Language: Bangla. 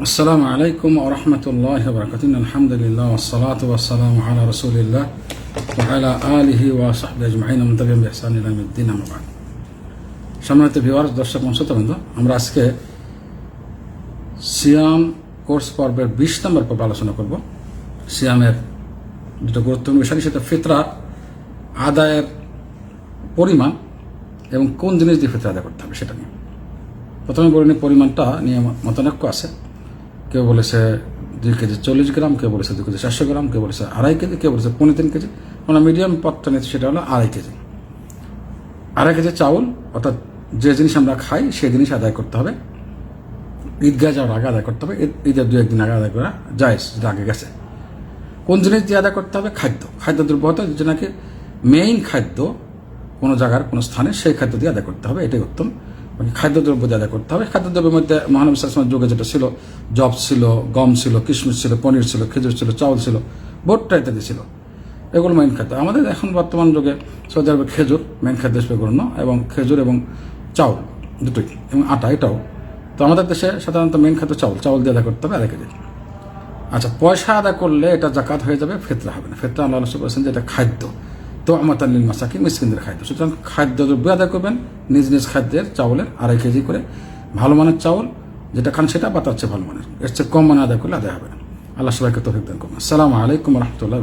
আসসালামু আলাইকুম আরহামতুল্লাহ বরকাতিন আলহামদুলিল্লাহ ওসালাত ওয়াসালাম আলা রসুলিল্লাহ ওয়ালা আলহি ওয়াসাহবি আজমাইন। আমতাবিম বেহসান ইলামুদ্দিন আমাবাদ সম্মানিত ভিওয়ার্স দর্শক বন্ধু, আমরা আজকে সিয়াম কোর্স পর্বের বিশ নম্বর পর্ব আলোচনা করব। সিয়ামের যেটা গুরুত্বপূর্ণ বিষয়, সেটা ফিতরা, আদায়ের পরিমাণ এবং কোন জিনিস দিয়ে ফিতরা আদায় করতে হবে, সেটা নিয়ে। প্রথমে বলে পরিমাণটা নিয়ে মতানক্য আছে। কেউ বলেছে দুই কেজি চল্লিশ গ্রাম কেউ বলেছে দুই কেজি চারশো গ্রাম কেউ বলেছে আড়াই কেজি কেউ বলেছে পনেরো তিন কেজি। মানে মিডিয়াম পথটা নিচ্ছি সেটা হলো আড়াই কেজি। আড়াই কেজি চাউল, অর্থাৎ যে জিনিস আমরা খাই, সেই জিনিস আদায় করতে হবে। ঈদগাহ যাওয়ার আগে আদায় করতে হবে, ঈদ- ঈদের দু একদিন আগে আদায় করা যায় যেটা আগে গেছে। কোন জিনিস দিয়ে আদায় করতে হবে? খাদ্য। খাদ্য দ্রব্য হতে যে নাকি মেইন খাদ্য কোনো জায়গার, কোনো স্থানে সেই খাদ্য দিয়ে আদায় করতে হবে, এটাই উত্তম। খাদ্যদ্রব্য দিয়ে আদায় করতে হবে। খাদ্যদ্রব্যের মধ্যে মহানবী সালামের যুগে যেটা ছিল, জব ছিল, গম ছিল, কিশমিশ ছিল, পনির ছিল, খেজুর ছিল, চাউল ছিল, ভুট্টা ইত্যাদি ছিল। এগুলো মেইন খাদ্য। আমাদের এখন বর্তমান যুগে সৌদি আরবে খেজুর মেইন খাদ্য হিসেবে গণ্য এবং খেজুর এবং চাউল দুটোই এবং আটা এটাও। তো আমাদের দেশে সাধারণত মেইন খাদ্য চাউল। চাউল দিয়ে আদায় করতে হবে আড়াই কেজি আচ্ছা পয়সা আদায় করলে এটা জাকাত হয়ে যাবে ফেতরা হবে না। ফেতরা আল্লাহ বলেছেন যে এটা খাদ্য। তো আমার তাল্লিল মাসাকি মিসকিনদের খাদ্য। সুতরাং খাদ্য দ্রব্য আদায় করবেন, নিজ নিজ খাদ্যের চাউলের আড়াই কেজি করে। ভালো মানের চাউল যেটা খান সেটা বা তার চেয়ে ভালো মানের। এর চেয়ে কম মানে আদায় করলে আদায় হবে আল্লাহ সবাইকে তফিক দান করবেন আসসালামু আলাইকুম রহমতুল্লাহ